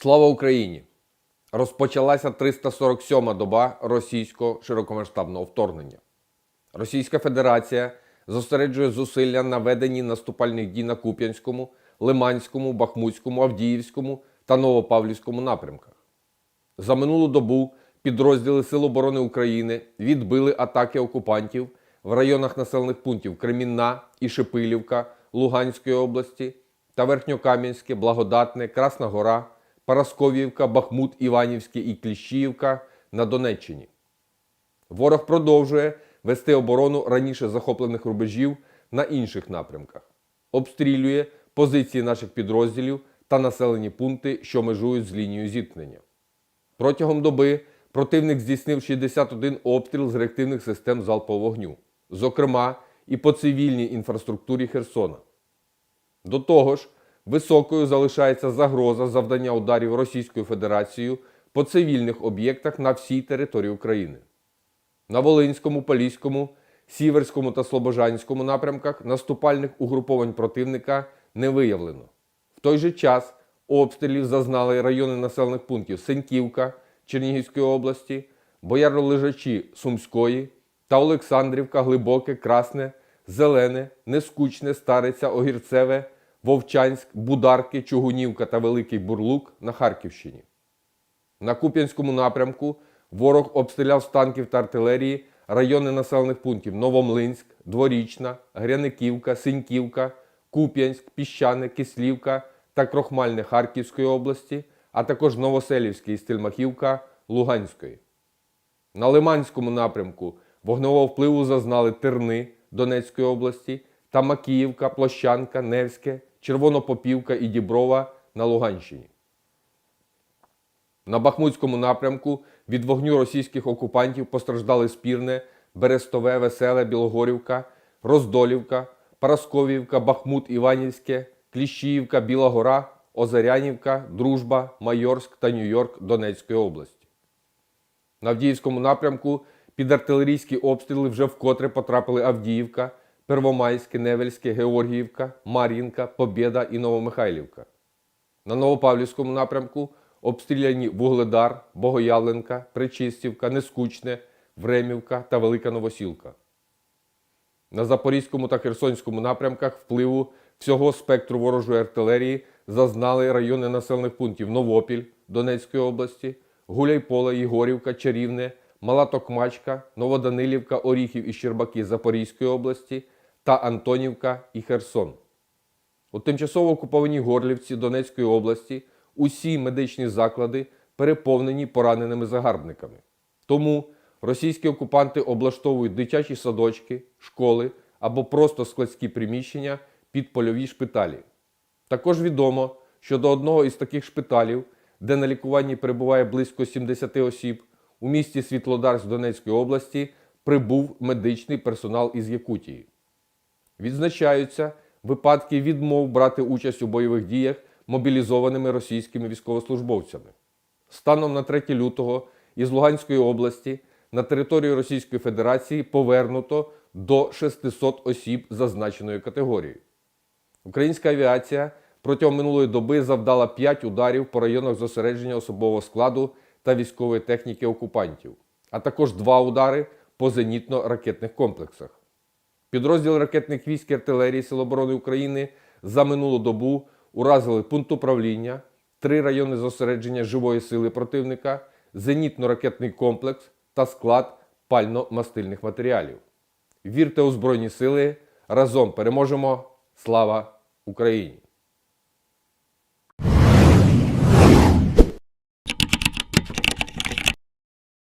Слава Україні! Розпочалася 347-ма доба російського широкомасштабного вторгнення. Російська Федерація зосереджує зусилля на веденні наступальних дій на Куп'янському, Лиманському, Бахмутському, Авдіївському та Новопавлівському напрямках. За минулу добу підрозділи Сил оборони України відбили атаки окупантів в районах населених пунктів Кремінна і Шепилівка Луганської області та Верхньокам'янське, Благодатне, Красна Гора, Парасковівка, Бахмут, Іванівське і Кліщіївка на Донеччині. Ворог продовжує вести оборону раніше захоплених рубежів на інших напрямках, обстрілює позиції наших підрозділів та населені пункти, що межують з лінією зіткнення. Протягом доби противник здійснив 61 обстріл з реактивних систем залпового вогню, зокрема і по цивільній інфраструктурі Херсона. До того ж, високою залишається загроза завдання ударів Російською Федерацією по цивільних об'єктах на всій території України. На Волинському, Поліському, Сіверському та Слобожанському напрямках наступальних угруповань противника не виявлено. В той же час обстрілів зазнали райони населених пунктів Сеньківка Чернігівської області, Бояролежачі Сумської та Олександрівка, Глибоке, Красне, Зелене, Нескучне, Стариця, Огірцеве, Вовчанськ, Бударки, Чугунівка та Великий Бурлук на Харківщині. На Куп'янському напрямку ворог обстріляв з танків та артилерії райони населених пунктів Новомлинськ, Дворічна, Гряниківка, Синьківка, Куп'янськ, Піщане, Кислівка та Крохмальне Харківської області, а також Новоселівське і Стельмахівка Луганської. На Лиманському напрямку вогневого впливу зазнали Терни Донецької області та Макіївка, Площанка, Невське, Червонопопівка і Діброва на Луганщині. На Бахмутському напрямку від вогню російських окупантів постраждали Спірне, Берестове, Веселе, Білогорівка, Роздолівка, Парасковівка, Бахмут, Іванівське, Кліщіївка, Біла Гора, Озарянівка, Дружба, Майорськ та Нью-Йорк Донецької області. На Авдіївському напрямку під артилерійські обстріли вже вкотре потрапили Авдіївка, Первомайське, Невельське, Георгіївка, Мар'їнка, Побєда і Новомихайлівка. На Новопавлівському напрямку обстріляні Вугледар, Богоявленка, Причистівка, Нескучне, Времівка та Велика Новосілка. На Запорізькому та Херсонському напрямках впливу всього спектру ворожої артилерії зазнали райони населених пунктів Новопіль Донецької області, Гуляйполе, Єгорівка, Чарівне, Мала Токмачка, Новоданилівка, Оріхів і Щербаки Запорізької області та Антонівка і Херсон. У тимчасово окупованій Горлівці Донецької області усі медичні заклади переповнені пораненими загарбниками. Тому російські окупанти облаштовують дитячі садочки, школи або просто складські приміщення під польові шпиталі. Також відомо, що до одного із таких шпиталів, де на лікуванні перебуває близько 70 осіб, у місті Світлодарськ Донецької області прибув медичний персонал із Якутії. Відзначаються випадки відмов брати участь у бойових діях мобілізованими російськими військовослужбовцями. Станом на 3 лютого із Луганської області на територію Російської Федерації повернуто до 600 осіб зазначеної категорії. Українська авіація протягом минулої доби завдала 5 ударів по районах зосередження особового складу та військової техніки окупантів, а також 2 удари по зенітно-ракетних комплексах. Підрозділ ракетних військ і артилерії Сил оборони України за минулу добу уразили пункт управління, три райони зосередження живої сили противника, зенітно-ракетний комплекс та склад пально-мастильних матеріалів. Вірте у Збройні Сили! Разом переможемо! Слава Україні!